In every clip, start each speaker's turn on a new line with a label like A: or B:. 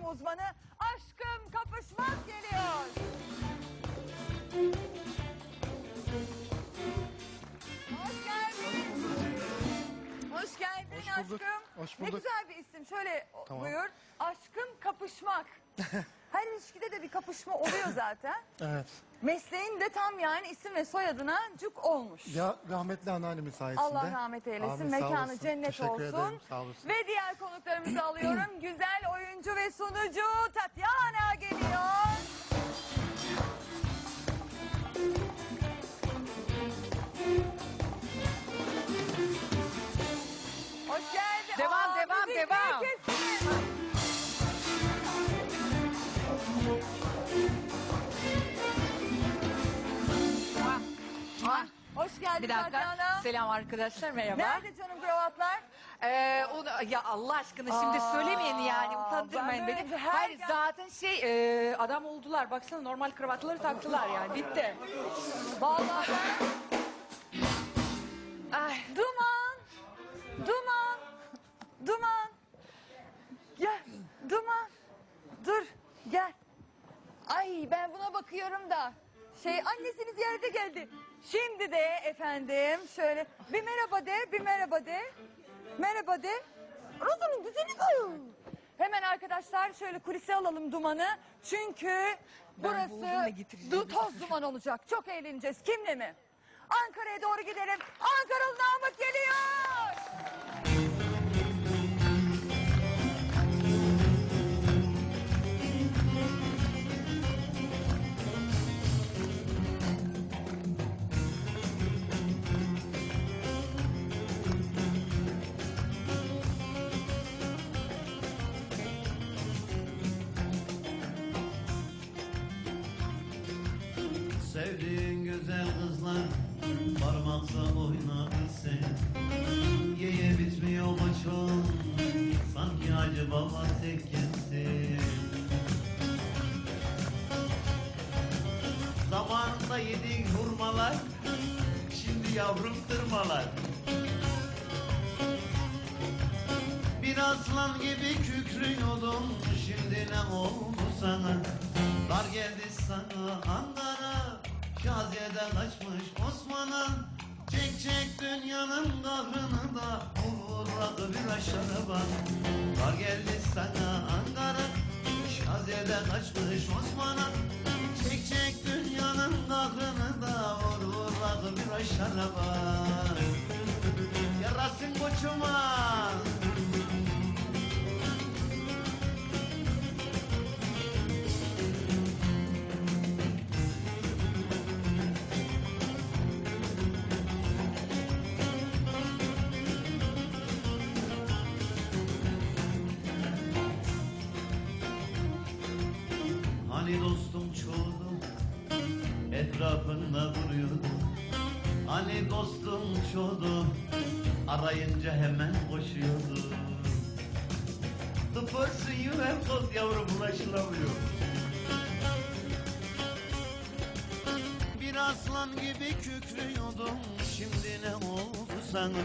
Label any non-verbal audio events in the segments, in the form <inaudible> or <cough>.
A: iletişim uzmanı Aşkım Kapışmak geliyor. Hoş geldin. Hoş geldin
B: Hoş bulduk,
A: aşkım.
B: hoş
A: Ne
B: bulduk.
A: güzel bir isim. Şöyle
B: Tamam.
A: buyur. Aşkım Kapışmak. <laughs> Her ilişkide de bir kapışma oluyor zaten. <laughs>
B: Evet.
A: Mesleğin de tam yani isim ve soyadına cuk olmuş.
B: Ya rahmetli anneannemin sayesinde.
A: Allah rahmet eylesin.
B: Sağ
A: Mekanı
B: olasın.
A: cennet
B: Teşekkür
A: olsun.
B: ederim, sağ olasın.
A: Ve diğer konuklarımızı alıyorum. <clears throat> Güzel oyuncu ve sunucu Tatyana geliyor. Hoş geldin
C: bir dakika.
A: Tatyana.
C: Selam arkadaşlar merhaba.
A: Nerede canım kravatlar?
C: Ee, onu, ya Allah aşkına şimdi
A: Aa,
C: söylemeyin yani utandırmayın
A: ben
C: beni.
A: her
C: Hayır
A: gel-
C: zaten şey e, adam oldular baksana normal kravatları taktılar yani bitti.
A: Vallahi ben...
C: Ay,
A: Duman! Duman! Duman! Gel! Duman! Dur! Gel! Ay ben buna bakıyorum da. Şey annesini ziyarete geldi. Şimdi de efendim şöyle bir merhaba de, bir merhaba de. Merhaba de. Rozan'ın güzeli bu. Hemen arkadaşlar şöyle kulise alalım dumanı. Çünkü burası du toz duman olacak. Çok eğleneceğiz. Kimle mi? Ankara'ya doğru gidelim. Ankaralı Namık geliyor.
D: Sevdiğin güzel kızlar parmaksa oynabilse Yeye bitmiyor maçon sanki acı baba tekkesi Zamanında yediğin hurmalar şimdi yavrum tırmalar. Bir aslan gibi kükrüyordun şimdi ne oldu sana? Dar geldi sana Ankara Şaziye'den kaçmış Osman'a. Çek çek dünyanın kahrını da Vur bir aşağı bak Dar geldi sana Ankara. Şaziye'den kaçmış Osman'a. Çek çek dünyanın kahrını da Vur bir aşağı bak Yarasın koçuma Hani dostum çoğdu etrafında duruyordu Hani dostum çoğdu arayınca hemen koşuyordu The person you have called yavrum ulaşılamıyor Bir aslan gibi kükrüyordum şimdi ne oldu sana?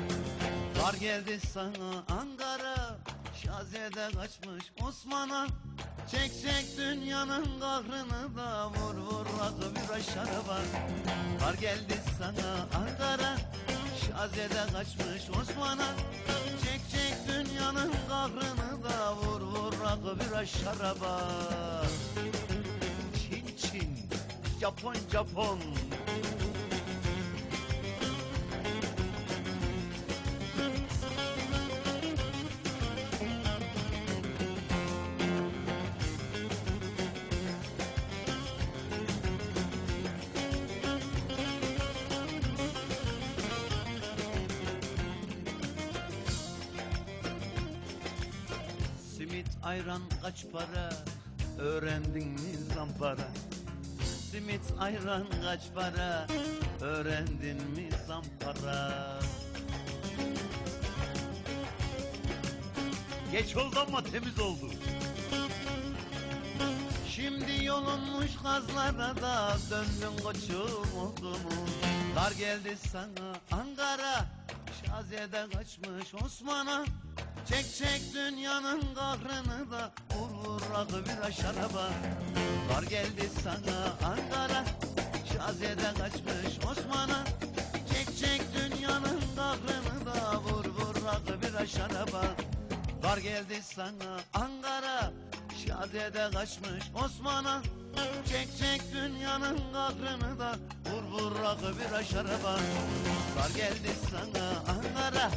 D: Dar geldi sana Ankara Şaziye'de kaçmış Osman'a Çek çek dünyanın kahrını da Vur vur. Bir aşağı var. Dar geldi sana Ankara. Şaziye'de kaçmış Osman'a. Çek çek dünyanın kahrını da Vur vur. Rakı bir aşağı var. Çin Çin. Japon Japon Simit ayran kaç para? Öğrendin mi zampara? Simit ayran kaç para? Öğrendin mi zampara? Geç oldu ama temiz oldu. Şimdi yolunmuş kazlara da döndün koçum oldu mu? Dar geldi sana Ankara. Şaziye'de kaçmış Osman'a Çek çek dünyanın kahrını da Vur rakı bir şaraba Var geldi sana Ankara Şazede kaçmış Osman'a. Çek çek dünyanın kahrını da Vur vur rakı bir şaraba Var geldi sana Ankara Şazede kaçmış Osman'a. Çek çek dünyanın kahrını da Vur vur rakı bir şaraba Var geldi sana Ankara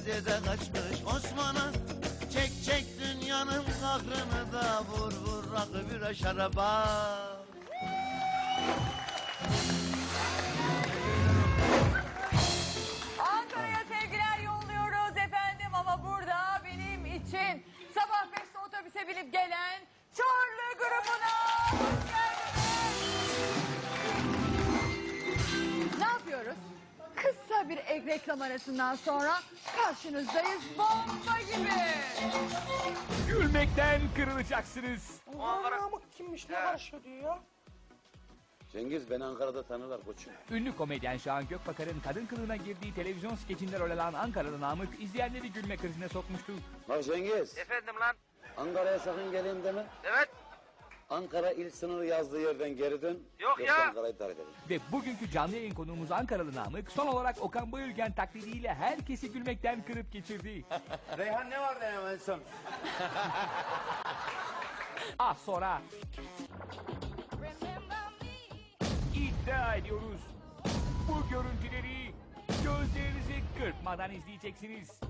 D: Şazede kaçmış Osman'a Çek çek dünyanın kahrını da Vur vur rakı bir şaraba
A: Ankara'ya sevgiler yolluyoruz efendim ama burada benim için sabah 5'te otobüse binip gelen Çorlu grubuna. Ne yapıyoruz? Kısa bir ek reklam arasından sonra karşınızdayız bomba gibi.
E: Gülmekten kırılacaksınız.
F: Namık kimmiş ne karışıyor diyor ya.
G: Cengiz beni Ankara'da tanırlar koçum.
E: Ünlü komedyen Şahan Gökbakar'ın kadın kılığına girdiği televizyon skeçinde rol alan Ankaralı Namık izleyenleri gülme krizine sokmuştu.
G: Bak Cengiz
H: Efendim lan?
G: Ankara'ya sakın geleyim deme.
H: Evet.
G: Ankara il sınırı yazdığı yerden geri dön.
H: Yok
G: Yoksa
H: ya.
G: Ankara'yı terk edelim.
E: Ve bugünkü canlı yayın konuğumuz Ankaralı Namık son olarak Okan Bayülgen taklidiyle herkesi gülmekten kırıp geçirdi. <laughs>
G: Reyhan ne vardı en son?
E: Az <laughs> sonra iddia ediyoruz. Bu görüntüleri gözlerinizi kırpmadan izleyeceksiniz.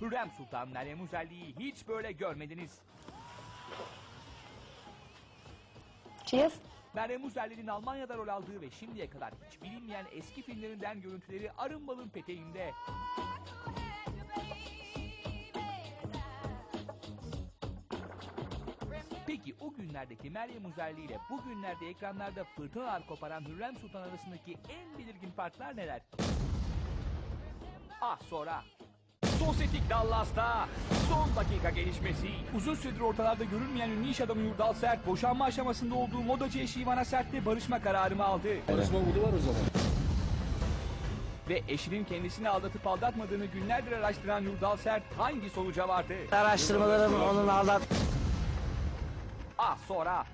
E: Hürrem Sultan Meryem Uzelli'yi hiç böyle görmediniz.
F: Cheers.
E: Meryem Uzerli'nin Almanya'da rol aldığı ve şimdiye kadar hiç bilinmeyen eski filmlerinden görüntüleri Arınbal'ın peteğinde. Peki o günlerdeki Meryem Uzerli ile bugünlerde ekranlarda fırtınalar koparan Hürrem Sultan arasındaki en belirgin farklar neler? Az sonra Sosyetik Dallas'ta son dakika gelişmesi. Uzun süredir ortalarda görünmeyen ünlü iş adamı Yurdal Sert boşanma aşamasında olduğu modacı eşi Ivana Sert'le barışma kararımı aldı. Barışma budu var o zaman. Ve eşinin kendisini aldatıp aldatmadığını günlerdir araştıran Yurdal Sert hangi sonuca vardı?
F: Araştırmalarım onun aldat...
E: Az sonra